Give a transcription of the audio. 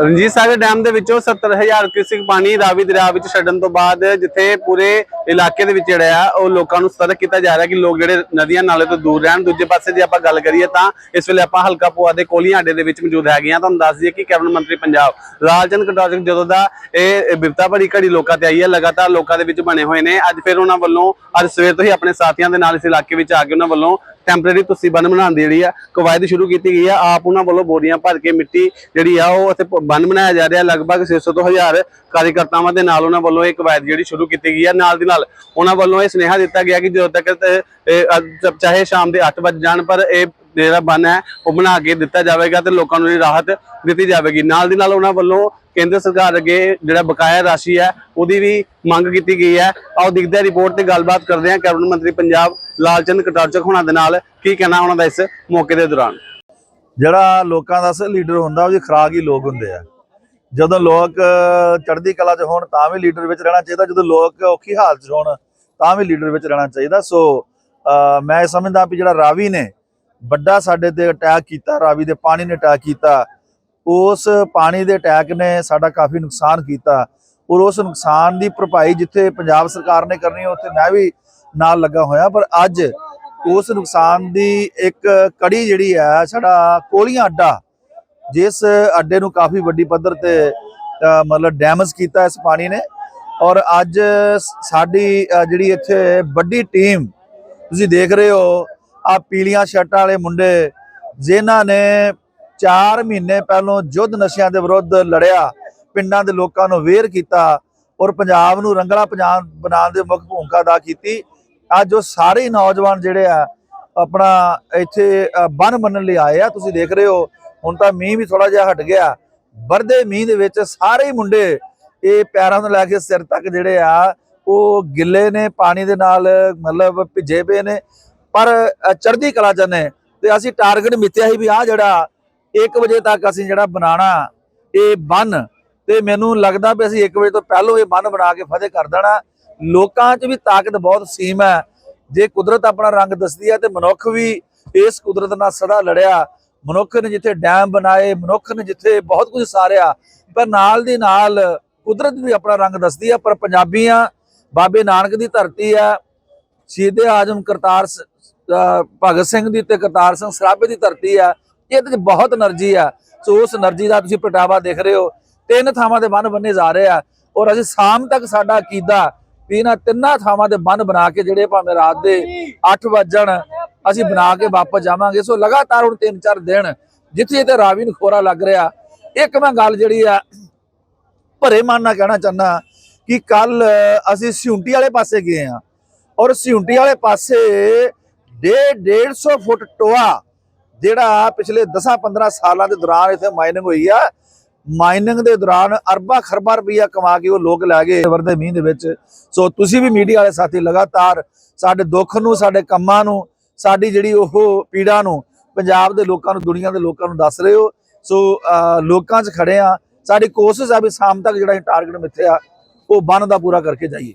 Ranjit Sagar dam ਦੇ ਵਿੱਚੋਂ 70000 cusec ਪਾਣੀ ਰਾਵੀ ਦਰਿਆ ਵਿੱਚ ਛੱਡਣ ਤੋਂ ਬਾਅਦ ਜਿੱਥੇ ਪੂਰੇ ਇਲਾਕੇ ਦੇ ਵਿੱਚ ਜਿਹੜਾ ਆ, ਉਹ ਲੋਕਾਂ ਨੂੰ ਸਤਰਕ ਕੀਤਾ ਜਾ ਰਿਹਾ ਕਿ ਲੋਕ ਜਿਹੜੇ ਨਦੀਆਂ ਨਾਲੇ ਤੋਂ ਦੂਰ ਰਹਿਣ। ਦੂਜੇ ਪਾਸੇ ਜੇ ਆਪਾਂ ਗੱਲ ਕਰੀਏ ਤਾਂ ਇਸ ਵੇਲੇ ਆਪਾਂ ਹਲਕਾ ਪੋਆ ਦੇ ਕੋਲੀਆਂ ਅੱਡੇ ਦੇ ਵਿੱਚ ਮੌਜੂਦ ਹੈਗੇ ਆ ਤੁਹਾਨੂੰ ਦੱਸ ਦਈਏ ਕਿ ਕੈਬਨਿਟ ਮੰਤਰੀ ਪੰਜਾਬ ਲਾਲਚੰਦ ਕਟਾਰਿਕ ਜਦੋਂ ਦਾ ਇਹ ਬਿਪਤਾ ਭਰੀ ਘੜੀ ਲੋਕਾਂ ਤੇ ਆਈ ਹੈ, ਲਗਾਤਾਰ ਲੋਕਾਂ ਦੇ ਵਿੱਚ ਬਣੇ ਹੋਏ ਨੇ। ਅੱਜ ਫਿਰ ਉਹਨਾਂ ਵੱਲੋਂ, ਅੱਜ ਸਵੇਰ ਤੋਂ ਹੀ ਆਪਣੇ ਸਾਥੀਆਂ ਦੇ ਨਾਲ ਇਸ ਇਲਾਕੇ ਵਿੱਚ ਆ ਕੇ ਉਹਨਾਂ ਵੱਲੋਂ ਟੈਂਪਰੇਰੀ ਤੁਸੀਂ ਬੰਨ ਬਣਾਉਣ ਦੀ ਜਿਹੜੀ ਆ, ਕਵਾਇਦ ਸ਼ੁਰੂ ਕੀਤੀ ਗਈ ਆ, ਆਪ ਉਹਨਾਂ ਵੱਲੋਂ ਬੋਰੀਆਂ ਭਰ ਕੇ ਮਿੱਟੀ ਜਿਹੜੀ ਆ, ਉਹ ਇੱਥੇ ਬੰਨ ਬਣਾਇਆ ਜਾ ਰਿਹਾ, ਲਗਭਗ 600 ਤੋਂ 1000 ਕਾਰਜਕਰਤਾਵਾਂ ਦੇ ਨਾਲ ਉਹਨਾਂ ਵੱਲੋਂ ਇਹ ਕਵਾਇਦ ਜਿਹੜੀ ਸ਼ੁਰੂ ਕੀਤੀ ਗਈ ਆ। ਨਾਲ ਦੀ ਨਾਲ ਉਹਨਾਂ ਵੱਲੋਂ ਇਹ ਸੁਨੇਹਾ ਦਿੱਤਾ ਗਿਆ ਕਿ ਜਦੋਂ ਤੱਕ ਚਾਹੇ ਸ਼ਾਮ ਦੇ 8 ਵਜੇ ਜਾਣ, ਪਰ ਇਹ ਜਿਹੜਾ ਬੰਨ ਹੈ, ਉਹ ਬਣਾ ਕੇ ਦਿੱਤਾ ਜਾਵੇਗਾ ਤੇ ਲੋਕਾਂ ਨੂੰ ਰਾਹਤ ਦਿੱਤੀ ਜਾਵੇਗੀ। ਨਾਲ ਦੀ ਨਾਲ ਉਹਨਾਂ ਵੱਲੋਂ ਕੇਂਦਰ ਸਰਕਾਰ ਅੱਗੇ ਜਿਹੜਾ ਬਕਾਇਆ ਰਾਸ਼ੀ ਹੈ, ਉਹਦੀ ਵੀ ਮੰਗ ਕੀਤੀ ਗਈ ਹੈ। ਆਓ ਦਿਖਦੇ ਹਾਂ ਰਿਪੋਰਟ ਤੇ ਗੱਲਬਾਤ ਕਰਦੇ ਹਾਂ। ਕੈਬਨਿਟ ਮੰਤਰੀ ਪੰਜਾਬ ਲਾਲਚੰਦ ਕਟਾਰਚਕ ਹੋਣਾ ਦੇ ਨਾਲ ਕੀ ਕਹਿਣਾ ਉਹਨਾਂ ਦਾ ਇਸ ਮੌਕੇ ਦੇ ਦੌਰਾਨ? ਜਿਹੜਾ ਲੋਕਾਂ ਦਾ ਅਸਲ ਲੀਡਰ ਹੁੰਦਾ ਉਹਦੀ ਖਰਾਕ ਹੀ ਲੋਕ ਹੁੰਦੇ ਆ। ਜਦੋਂ ਲੋਕ ਚੜ੍ਹਦੀ ਕਲਾ 'ਚ ਹੋਣ, ਤਾਂ ਵੀ ਲੀਡਰ ਵਿੱਚ ਰਹਿਣਾ ਚਾਹੀਦਾ। ਜਦੋਂ ਲੋਕ ਔਖੀ ਹਾਲਤ 'ਚ ਹੋਣ, ਤਾਂ ਵੀ ਲੀਡਰ ਵਿੱਚ ਰਹਿਣਾ ਚਾਹੀਦਾ। ਸੋ ਮੈਂ ਸਮਝਦਾ ਵੀ ਜਿਹੜਾ ਰਾਵੀ ਨੇ ਵੱਡਾ ਸਾਡੇ ਤੇ ਅਟੈਕ ਕੀਤਾ, ਰਾਵੀ ਦੇ ਪਾਣੀ ਨੇ ਅਟੈਕ ਕੀਤਾ, ਉਸ ਪਾਣੀ ਦੇ ਅਟੈਕ ਨੇ ਸਾਡਾ ਕਾਫੀ ਨੁਕਸਾਨ ਕੀਤਾ। ਔਰ ਉਸ ਨੁਕਸਾਨ ਦੀ ਭਰਪਾਈ ਜਿੱਥੇ ਪੰਜਾਬ ਸਰਕਾਰ ਨੇ ਕਰਨੀ ਹੈ ਉੱਥੇ ਮੈਂ ਵੀ ਨਾਲ ਲੱਗਾ ਹੋਇਆ, ਪਰ ਅੱਜ ਉਸ ਨੁਕਸਾਨ ਦੀ ਇੱਕ ਕੜੀ ਜਿਹੜੀ ਹੈ ਸਾਡਾ ਕੋਲੀਆਂ ਅੱਡਾ, ਜਿਸ ਅੱਡੇ ਨੂੰ ਕਾਫੀ ਵੱਡੀ ਪੱਧਰ ਤੇ ਮਤਲਬ ਡੈਮੇਜ ਕੀਤਾ ਇਸ ਪਾਣੀ ਨੇ। ਔਰ ਅੱਜ ਸਾਡੀ ਜਿਹੜੀ ਇੱਥੇ ਵੱਡੀ ਟੀਮ ਤੁਸੀਂ ਦੇਖ ਰਹੇ ਹੋ ਆ ਪੀਲੀਆਂ ਸ਼ਰਟਾਂ ਵਾਲੇ ਮੁੰਡੇ, ਜਿਨ੍ਹਾਂ ਨੇ 4 ਮਹੀਨੇ ਪਹਿਲੋਂ ਯੁੱਧ ਨਸ਼ਿਆਂ ਦੇ ਵਿਰੁੱਧ ਲੜਿਆ, ਪਿੰਡਾਂ ਦੇ ਲੋਕਾਂ ਨੂੰ ਅਵੇਅਰ ਕੀਤਾ, ਔਰ ਪੰਜਾਬ ਨੂੰ ਰੰਗਲਾ ਪੰਜਾਬ ਬਣਾਉਣ ਦੇ ਮੁੱਖ ਭੂਮਿਕਾ ਅਦਾ ਕੀਤੀ। ਅੱਜ ਉਹ ਸਾਰੇ ਨੌਜਵਾਨ ਜਿਹੜੇ ਆ ਆਪਣਾ ਇੱਥੇ ਅ, ਬੰਨ ਮੰਨਣ ਲਈ ਆਏ ਆ। ਤੁਸੀਂ ਦੇਖ ਰਹੇ ਹੋ ਹੁਣ ਤਾਂ ਮੀਂਹ ਵੀ ਥੋੜਾ ਜਿਹਾ ਹਟ ਗਿਆ। ਵਰਦੇ ਮੀਂਹ ਦੇ ਵਿੱਚ ਸਾਰੇ ਹੀ ਮੁੰਡੇ ਇਹ ਪੈਰਾਂ ਤੋਂ ਲੈ ਕੇ ਸਿਰ ਤੱਕ ਜਿਹੜੇ ਆ ਉਹ ਗਿੱਲੇ ਨੇ ਪਾਣੀ ਦੇ ਨਾਲ ਮਤਲਬ ਭਿੱਜੇ ਪਏ ਨੇ। ਪਰ ਚੜ੍ਹਦੀ ਕਲਾ ਚ ਨੇ। ਤੇ ਅਸੀਂ ਟਾਰਗੇਟ ਮਿੱਥਿਆ ਸੀ ਵੀ ਆ ਜਿਹੜਾ 1 ਵਜੇ ਤੱਕ ਅਸੀਂ ਜਿਹੜਾ ਬਣਾਣਾ ਇਹ ਬੰਨ। ਤੇ ਮੈਨੂੰ ਲੱਗਦਾ ਵੀ ਅਸੀਂ 1 ਵਜੇ ਤੋਂ ਪਹਿਲਾਂ ਇਹ ਬੰਨ ਬਣਾ ਕੇ ਫਤਿਹ ਕਰ ਦੇਣਾ। ਲੋਕਾਂ 'ਚ ਵੀ ਤਾਕਤ ਬਹੁਤ ਸੀਮ ਹੈ। ਜੇ ਕੁਦਰਤ ਆਪਣਾ ਰੰਗ ਦੱਸਦੀ ਹੈ ਤੇ ਮਨੁੱਖ ਵੀ ਇਸ ਕੁਦਰਤ ਨਾਲ ਸਦਾ ਲੜਿਆ। ਮਨੁੱਖ ਨੇ ਜਿੱਥੇ ਡੈਮ ਬਣਾਏ, ਮਨੁੱਖ ਨੇ ਜਿੱਥੇ ਬਹੁਤ ਕੁਝ ਸਾਰਿਆ, ਪਰ ਨਾਲ ਦੀ ਨਾਲ ਕੁਦਰਤ ਵੀ ਆਪਣਾ ਰੰਗ ਦੱਸਦੀ ਹੈ। ਪਰ ਪੰਜਾਬੀਆਂ, ਬਾਬੇ ਨਾਨਕ ਦੀ ਧਰਤੀ ਹੈ, ਸ਼ਹੀਦ ਆਜਮ ਕਰਤਾਰ ਭਗਤ ਸਿੰਘ ਦੀ ਤੇ ਕਰਤਾਰ ਸਿੰਘ ਸਰਾਭੇ ਦੀ ਧਰਤੀ ਹੈ। ਇਹਦੇ ਵਿੱਚ ਬਹੁਤ એનર્ਜੀ ਆ ਸੋ ਉਸ એનર્ਜੀ ਦਾ ਤੁਸੀਂ ਪਟਾਵਾ ਦੇਖ ਰਹੇ ਹੋ। ਤਿੰਨ ਥਾਵਾਂ ਤੇ ਬੰਨ ਬੰਨੇ ਜਾ ਰਹੇ ਆ। ਔਰ ਅਸੀਂ ਸ਼ਾਮ ਤੱਕ ਸਾਡਾ ਕੀਦਾ ਵੀ ਇਹਨਾਂ ਤਿੰਨਾਂ ਥਾਵਾਂ ਤੇ ਬੰਨ ਬਣਾ ਕੇ ਜਿਹੜੇ ਭਾਵੇਂ ਰਾਤ ਦੇ 8 ਵਜਣ ਅਸੀਂ ਬਣਾ ਕੇ ਵਾਪਸ ਜਾਵਾਂਗੇ। ਸੋ ਲਗਾਤਾਰ ਹੁਣ 3-4 ਦਿਨ ਜਿੱਥੇ ਤੇ ਰਾਵੀ ਨੂੰ ਖੋਰਾ ਲੱਗ ਰਿਹਾ, ਇੱਕ ਮੈਂ ਗੱਲ ਜਿਹੜੀ ਆ ਭਰੇ ਮਨ ਨਾਲ ਕਹਿਣਾ ਚਾਹੁੰਦਾ ਕਿ ਕੱਲ ਅਸੀਂ ਸਿਉਂਟੀ ਵਾਲੇ ਪਾਸੇ ਗਏ ਆ ਔਰ ਸਿਉਂਟੀ ਵਾਲੇ ਪਾਸੇ ਡੇਢ 150 ਫੁੱਟ ਟੋਆ ਜਿਹੜਾ ਪਿਛਲੇ 10-15 ਸਾਲਾਂ ਦੇ ਦੌਰਾਨ ਇੱਥੇ ਮਾਈਨਿੰਗ ਹੋਈ ਆ। ਮਾਈਨਿੰਗ ਦੇ ਦੌਰਾਨ ਅਰਬਾਂ ਖਰਬਾਂ ਰੁਪਈਆ ਕਮਾ ਕੇ ਉਹ ਲੋਕ ਲੈ ਗਏ ਵਰਦੇ ਮੀਂਹ ਦੇ ਵਿੱਚ। ਸੋ ਤੁਸੀਂ ਵੀ ਮੀਡੀਆ ਵਾਲੇ ਸਾਥੀ ਲਗਾਤਾਰ ਸਾਡੇ ਦੁੱਖ ਨੂੰ, ਸਾਡੇ ਕੰਮਾਂ ਨੂੰ, ਸਾਡੀ ਜਿਹੜੀ ਉਹ ਪੀੜਾ ਨੂੰ ਪੰਜਾਬ ਦੇ ਲੋਕਾਂ ਨੂੰ, ਦੁਨੀਆ ਦੇ ਲੋਕਾਂ ਨੂੰ ਦੱਸ ਰਹੇ ਹੋ। ਸੋ ਲੋਕਾਂ 'ਚ ਖੜੇ ਆ ਸਾਡੀ ਕੋਸ਼ਿਸ਼ ਆ ਵੀ ਸ਼ਾਮ ਤੱਕ ਜਿਹੜਾ ਟਾਰਗੇਟ ਮਿੱਥੇ ਆ, ਉਹ ਬੰਨ ਦਾ ਪੂਰਾ ਕਰਕੇ ਜਾਈਏ।